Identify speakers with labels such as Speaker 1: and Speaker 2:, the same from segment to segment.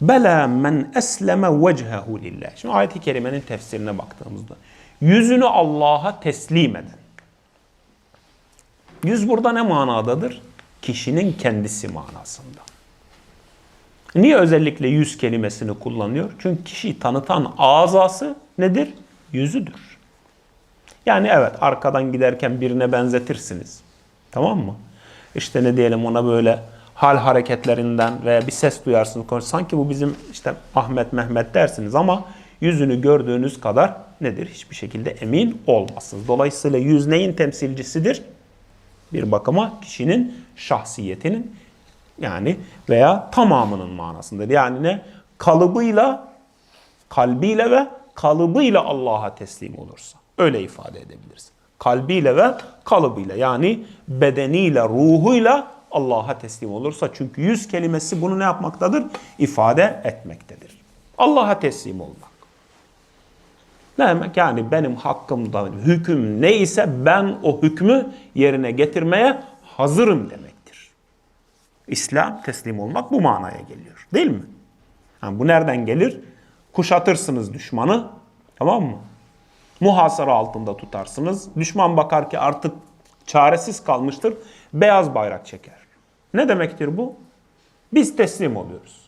Speaker 1: Bela men esleme vechehu lillah. Şimdi ayet-i kerimenin tefsirine baktığımızda yüzünü Allah'a teslim eden. Yüz burada ne manadadır? Kişinin kendisi manasında. Niye özellikle yüz kelimesini kullanıyor? Çünkü kişiyi tanıtan azası nedir? Yüzüdür. Yani evet arkadan giderken birine benzetirsiniz. Tamam mı? İşte ne diyelim ona böyle hal hareketlerinden veya bir ses duyarsınız. Sanki bu bizim işte Ahmet Mehmet dersiniz ama yüzünü gördüğünüz kadar nedir? Hiçbir şekilde emin olmazsınız. Dolayısıyla yüz neyin temsilcisidir? Bir bakıma kişinin şahsiyetinin yani veya tamamının manasındadır. Yani ne? Kalıbıyla, kalbiyle ve kalıbıyla Allah'a teslim olursa. Öyle ifade edebiliriz. Kalbiyle ve kalıbıyla yani bedeniyle, ruhuyla Allah'a teslim olursa. Çünkü yüz kelimesi bunu ne yapmaktadır? İfade etmektedir. Allah'a teslim olmak. Ne demek? Yani benim hakkımda hüküm neyse ben o hükmü yerine getirmeye hazırım demektir. İslam teslim olmak bu manaya geliyor. Değil mi? Yani bu nereden gelir? Kuşatırsınız düşmanı. Tamam mı? Muhasara altında tutarsınız. Düşman bakar ki artık çaresiz kalmıştır. Beyaz bayrak çeker. Ne demektir bu? Biz teslim oluyoruz.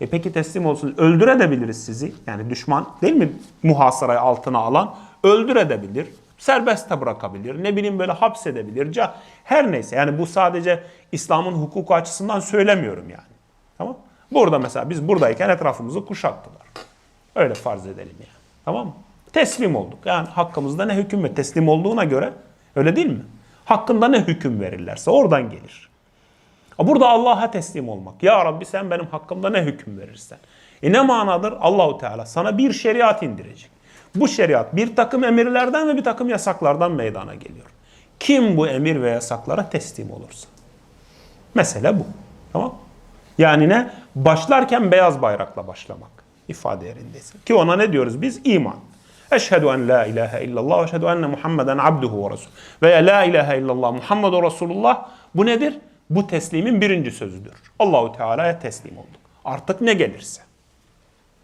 Speaker 1: E peki teslim olsun öldürebiliriz sizi. Yani düşman değil mi muhasarayı altına alan öldürebilir. Serbest de bırakabilir. Ne bileyim böyle hapsedebilir. Her neyse yani bu sadece İslam'ın hukuku açısından söylemiyorum yani. Tamam? Burada mesela biz buradayken etrafımızı kuşattılar. Öyle farz edelim yani. Tamam mı? Teslim olduk. Yani hakkımızda ne hüküm ve teslim olduğuna göre öyle değil mi? Hakkında ne hüküm verirlerse oradan gelir. Burada Allah'a teslim olmak. Ya Rabbi sen benim hakkımda ne hüküm verirsen. E ne manadır? Allahu Teala sana bir şeriat indirecek. Bu şeriat bir takım emirlerden ve bir takım yasaklardan meydana geliyor. Kim bu emir ve yasaklara teslim olursa. Mesele bu. Tamam Yani ne? Başlarken beyaz bayrakla başlamak ifade yerindeyse. Ki ona ne diyoruz biz? İman. Eşhedü en la ilahe illallah ve eşhedü enne Muhammeden abduhu ve resul. Veya la ilahe illallah Muhammedu Resulullah. Bu nedir? Bu teslimin birinci sözüdür. Allahu Teala'ya teslim olduk. Artık ne gelirse.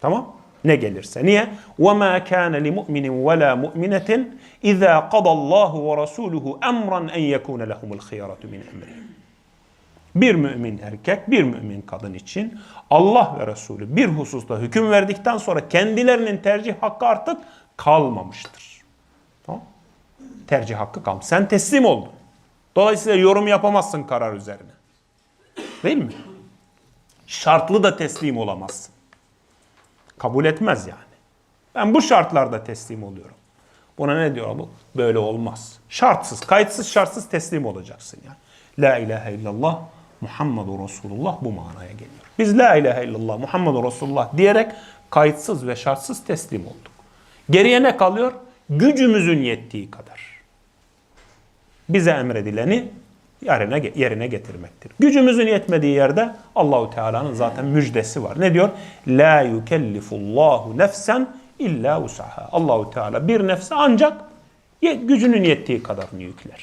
Speaker 1: Tamam? Ne gelirse. Niye? وَمَا كَانَ لِمُؤْمِنٍ وَلَا مُؤْمِنَةٍ اِذَا قَضَى اللّٰهُ وَرَسُولُهُ اَمْرًا اَنْ يَكُونَ لَهُمُ الْخِيَرَةُ مِنْ اَمْرِهِمْ bir mümin erkek, bir mümin kadın için Allah ve Resulü bir hususta hüküm verdikten sonra kendilerinin tercih hakkı artık kalmamıştır. Tamam? Tercih hakkı kalmış. Sen teslim oldun. Dolayısıyla yorum yapamazsın karar üzerine. Değil mi? Şartlı da teslim olamazsın. Kabul etmez yani. Ben bu şartlarda teslim oluyorum. Buna ne diyor bu? Böyle olmaz. Şartsız, kayıtsız şartsız teslim olacaksın yani. La ilahe illallah Muhammedur Resulullah bu manaya geliyor. Biz la ilahe illallah Muhammedur Resulullah diyerek kayıtsız ve şartsız teslim olduk. Geriye ne kalıyor? Gücümüzün yettiği kadar. Bize emredileni yerine, yerine getirmektir. Gücümüzün yetmediği yerde Allahu Teala'nın zaten müjdesi var. Ne diyor? La yukellifullahu nefsen illa usaha. Allahu Teala bir nefse ancak gücünün yettiği kadarını yükler.